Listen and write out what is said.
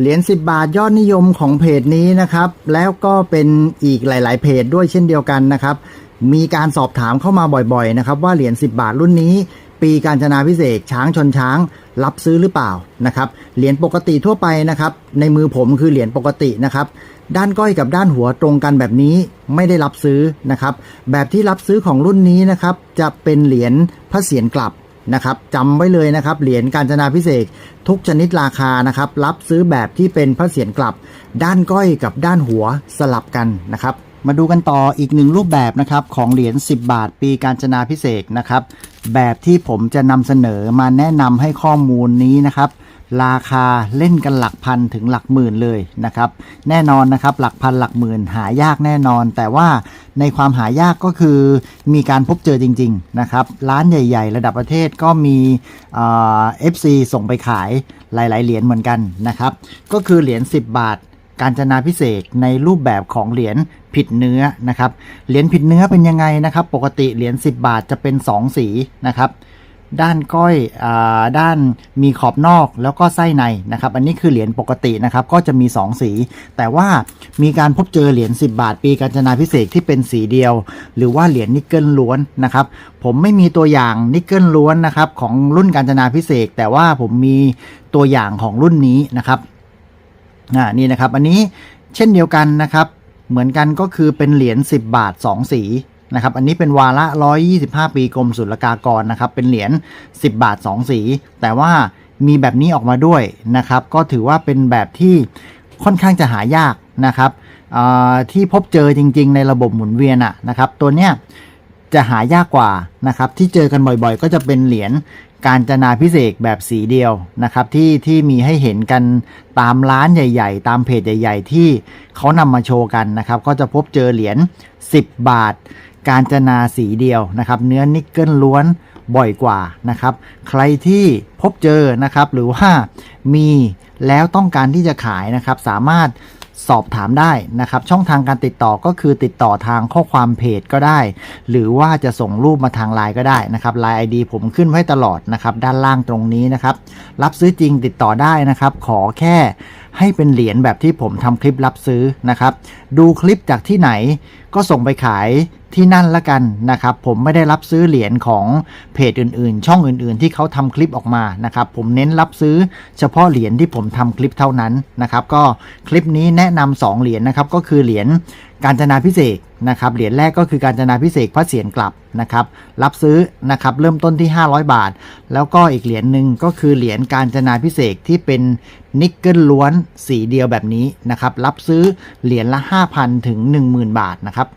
เหรียญ10 บาทยอดนิยมของเพจนี้นะครับ แล้วก็เป็นอีกหลาย ๆ เพจด้วยเช่นเดียวกันนะครับ มีการสอบถามเข้ามาบ่อยๆนะครับ ว่าเหรียญ10 บาทรุ่นนี้ ปีการจนาพิเศษช้างชนช้าง รับซื้อหรือเปล่านะครับเหรียญปกติทั่วไปนะครับ ในมือผมคือเหรียญปกตินะครับด้านก้อยกับด้านหัวตรงกันแบบนี้ไม่ได้รับซื้อนะครับ แบบที่รับซื้อของรุ่นนี้นะครับ จะเป็นเหรียญพระเศียรกลับ นะครับจำไว้เลยนะครับ เหรียญการจนาพิเศษทุกชนิดราคานะครับ รับซื้อแบบที่เป็นพระเศียรกลับ ด้านก้อยกับด้านหัวสลับกันนะครับ มาดูกันต่ออีกหนึ่งรูปแบบนะครับของเหรียญ10 บาท ปีการจนาพิเศษนะครับ แบบที่ผมจะนำเสนอมาแนะนำให้ข้อมูลนี้นะครับราคาเล่นกันหลักพันถึงหลักหมื่นเลยนะครับ แน่นอนนะครับ หลักพันหลักหมื่นหายากแน่นอน แต่ว่า ในความหายากก็คือมีการพบเจอจริง ๆ นะครับ ร้านใหญ่ ๆ ระดับประเทศก็มีเอฟซีส่งไปขายหลาย ๆ เหรียญเหมือนกันนะครับ ก็คือเหรียญ10 บาท การจนาพิเศษในรูปแบบของเหรียญผิดเนื้อนะครับเหรียญผิดเนื้อเป็นยังไงนะครับ ปกติเหรียญ10 บาทจะเป็น 2 สีนะครับ ด้านก้อยอาด้านมีขอบนอกแล้วก็ไส้ในนะครับ อันนี้คือเหรียญปกตินะครับ ก็จะมี 2 สี แต่ว่ามีการพบเจอเหรียญ10 บาท ปีการจนาพิเศษที่เป็นสีเดียว หรือว่าเหรียญนิกเกิลล้วนนะครับ ผมไม่มีตัวอย่างนิกเกิลล้วนนะครับของรุ่นการจนาพิเศษ แต่ว่าผมมีตัวอย่างของรุ่นนี้นะครับอ่านี่นะครับ อันนี้เช่นเดียวกันนะครับ เหมือนกันก็คือเป็นเหรียญ10 บาท 2 สี นะครับ อันนี้เป็นวาระ 125 ปีกรมศุลกากรนะครับ เป็นเหรียญ 10 บาท 2 สี แต่ว่ามีแบบนี้ออกมาด้วยนะครับ ก็ถือว่าเป็นแบบที่ค่อนข้างจะหายากนะครับที่พบเจอจริง ๆ ในระบบหมุนเวียนอะนะครับ ตัวเนี้ยจะหายากกว่านะครับ ที่เจอกันบ่อยๆ ก็จะเป็นเหรียญการจนาพิเศษแบบสีเดียวนะครับที่ที่มีให้เห็นกันตามร้านใหญ่ ๆ ตามเพจใหญ่ ๆ ที่เขานำมาโชว์กันนะครับ ก็จะพบเจอเหรียญ10 บาท การจนาสีเดียวนะครับ เนื้อนิกเกิลล้วนบ่อยกว่านะครับ ใครที่พบเจอนะครับ หรือว่ามีแล้วต้องการที่จะขายนะครับ สามารถสอบถามได้นะครับ ช่องทางการติดต่อก็คือติดต่อทางข้อความเพจก็ได้ หรือว่าจะส่งรูปมาทางไลน์ก็ได้นะครับไลน์ ID ผมขึ้นไว้ตลอดนะครับ ด้านล่างตรงนี้นะครับ รับซื้อจริงติดต่อได้นะครับ ขอแค่ให้เป็นเหรียญแบบที่ผมทำคลิปรับซื้อนะครับ ดูคลิปจากที่ไหนก็ส่งไปขายที่นั่นละกันนะครับ ผมไม่ได้รับซื้อเหรียญของเพจอื่นๆ ช่องอื่นๆ ที่เขาทำคลิปออกมานะครับ ผมเน้นรับซื้อเฉพาะเหรียญที่ผมทำคลิปเท่านั้นนะครับ ก็คลิปนี้แนะนำสองเหรียญนะครับ ก็คือเหรียญการจนาพิเศษนะครับ เหรียญแรกก็คือการจนาพิเศษพระเศียรกลับนะครับ รับซื้อนะครับ เริ่มต้นที่ 500 บาท แล้วก็อีกเหรียญหนึ่งก็คือเหรียญการจนาพิเศษที่เป็นนิกเกิลล้วนสีเดียวแบบนี้นะครับ รับซื้อเหรียญละ 5,000 ถึง 10,000 บาทนะครับ